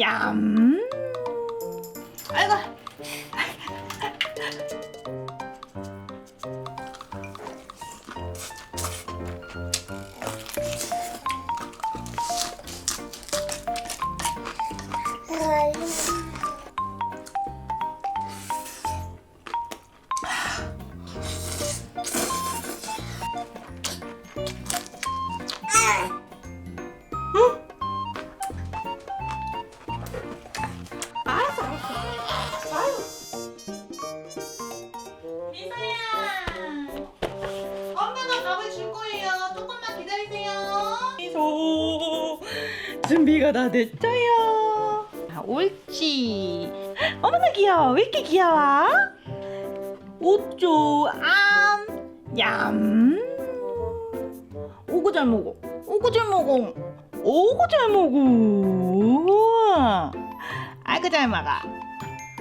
얌. 아이고. 미소. 준비가 다 됐어요. 아, 옳지. 어머나 귀여워. 왜 이렇게 귀여워? 오쪼 암 얌. 오구 잘 먹어. 오구 잘 먹어. 오구 잘 먹어. 우와. 아이고 잘 먹어.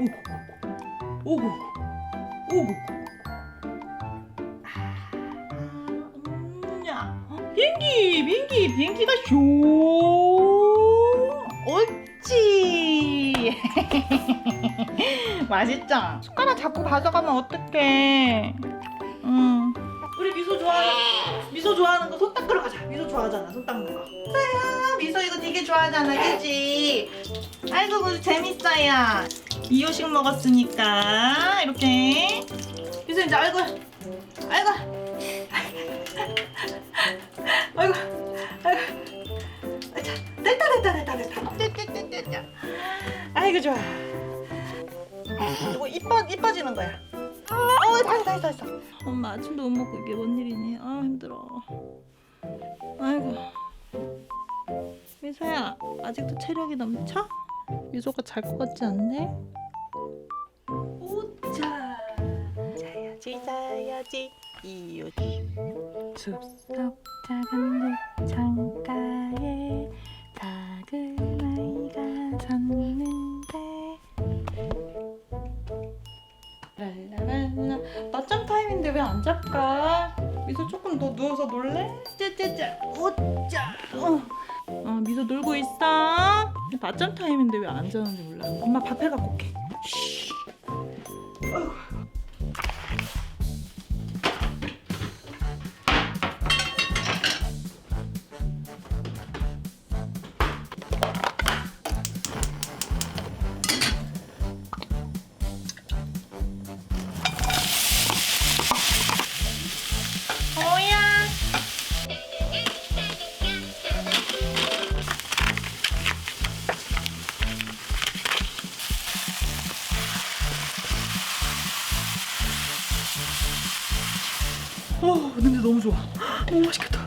오구 오구 오구. 비행기 비행기 비행기가 쇼. 옳지. 맛있죠? 숟가락 자꾸 가져가면 어떡해. 응. 우리 미소 좋아하는 미소 좋아하는 거 손 닦으러 가자. 미소 좋아하잖아. 손 닦는 거. 미소야, 미소 이거 되게 좋아하잖아, 그지? 아이고, 우리 재밌어요. 이유식 먹었으니까 이렇게. 미소 이제 아이고, 아이고, 아이고, 아이고. 자, 됐다, 됐다, 됐다, 됐다, 됐다, 됐다, 됐다. 아이고 좋아. 이거 이뻐 이뻐지는 거야. 어, 다시 다시 다시. 엄마 아침도 못 먹고 이게 뭔 일이니? 아 힘들어. 아이고. 미소야 아직도 체력이 넘쳐? 미소가 잘 것 같지 않네? 오자 자야지 자야지 이요지 숲속 작은 늪 창가에 작은 아이가 잤는데 랄라랄라 낮잠 타임인데 왜안 잘까? 미소 조금 더 누워서 놀래? 짜짜짜 오짜 어. 어 미소 놀고 있어 낮잠 타임인데 왜 안 자는지 몰라 엄마 밥 해 갖고 올게 어, 냄새 너무 좋아. 너무 맛있겠다. 다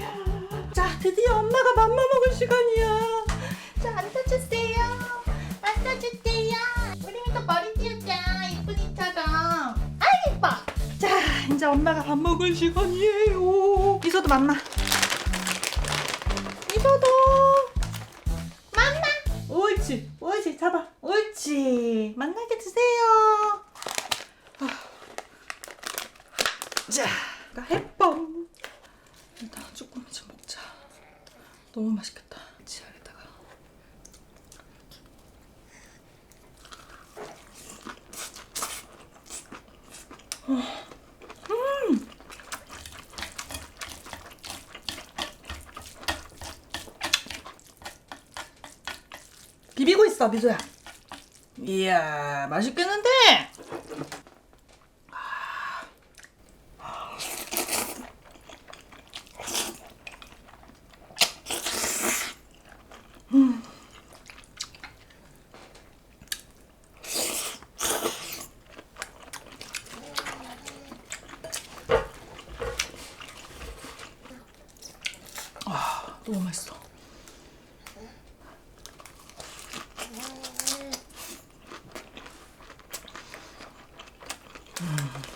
자, 민서야. 자, 드디어 엄마가 맘마 먹을 시간이야. 자, 앉아주세요. 앉아주세요. 우리 민서 머리 띄우자. 이쁜 이처럼. 아, 예뻐. 자, 이제 엄마가 밥 먹을 시간이에요. 미소도 맘마. 미소도. 맘마. 옳지, 옳지. 잡아. 옳지. 만나게 드세요. 아. 자, 햇밤. 일단 조금 좀 먹자. 너무 맛있겠다. 치아에다가. 음. 있어, 미소야. 이야, 맛있겠는데? 음!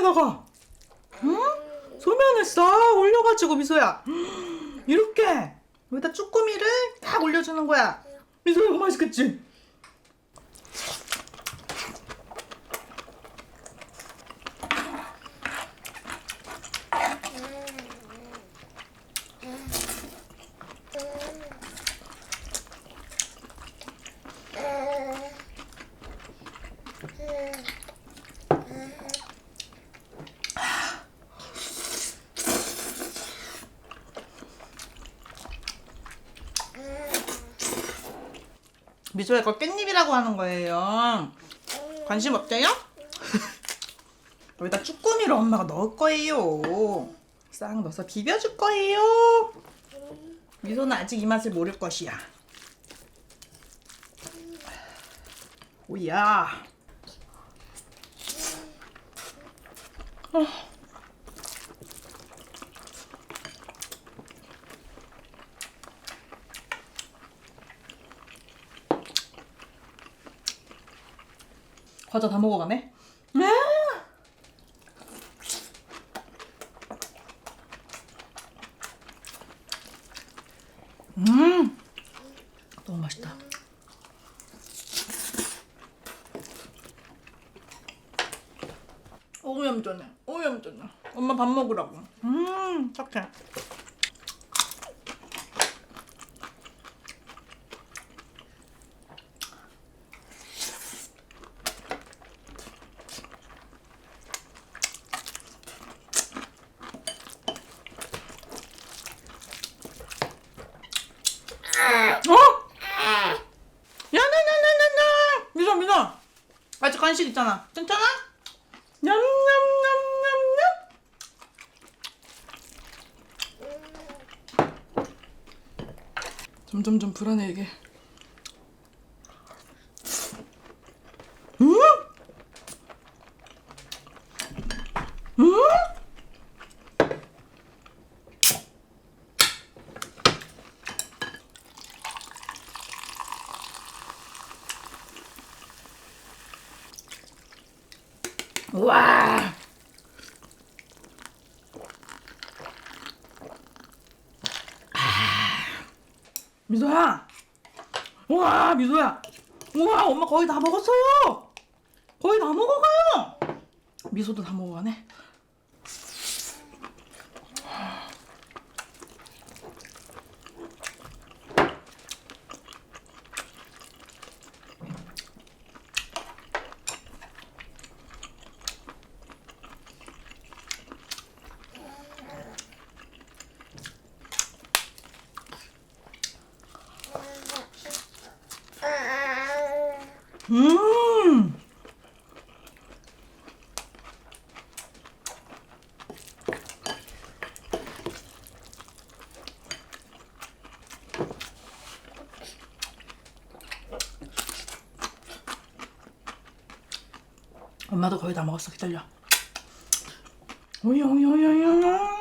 오, 무쌈에다가. 응? 소면을 싹 올려가지고 미소야. 이렇게. 여기다 쭈꾸미를 딱 올려주는 거야. 미소야 이거 맛있겠지? 미소야 이거 깻잎이라고 하는 거예요. 관심 없대요? 여기다 쭈꾸미를 엄마가 넣을 거예요. 싹 넣어서 비벼줄 거예요. 미소는 아직 이 맛을 모를 것이야. 오야. 어. 과자 다 먹어가네. 아! 음, 너무 맛있다. 오염전해, 오염전해. 엄마 밥 먹으라고. 음, 착해. 어? 야나나나나나 미소 미소 있잖아. 괜찮아? 냠냠냠냠냠. 점점점 불안해 이게 음? 음? 와. 아. 미소야. 와, 미소야. 우와, 엄마 거의 다 먹었어요. 거의 다 먹어가요. 미소도 다 먹어가네. 음. 엄마도 거의 다 먹었어. 기다려. 오이 오이 오이 오이 오이.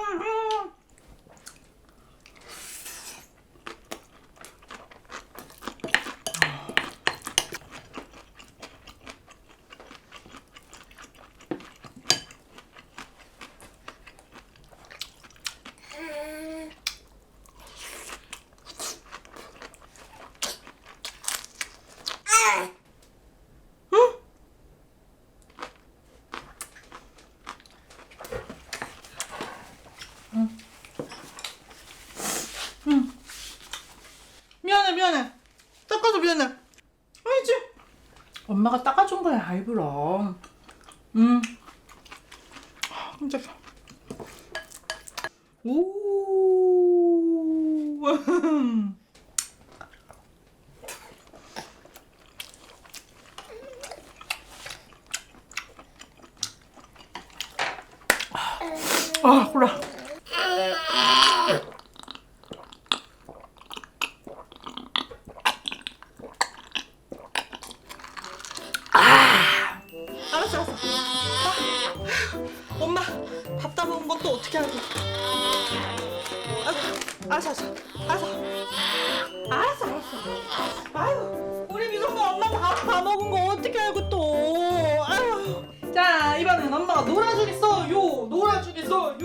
엄마가 닦아준 거야 아이브럼. 음. 깜짝이야. 오. 아, 콜라. 것도 어떻게 하고. 아이고, 알았어, 알았어, 알았어, 알았어, 알았어. 아이고, 우리 미성도 엄마가 밥다 먹은 거 어떻게 알고 또. 아유. 자, 이번엔 엄마가 놀아주겠어요. 놀아주겠어요.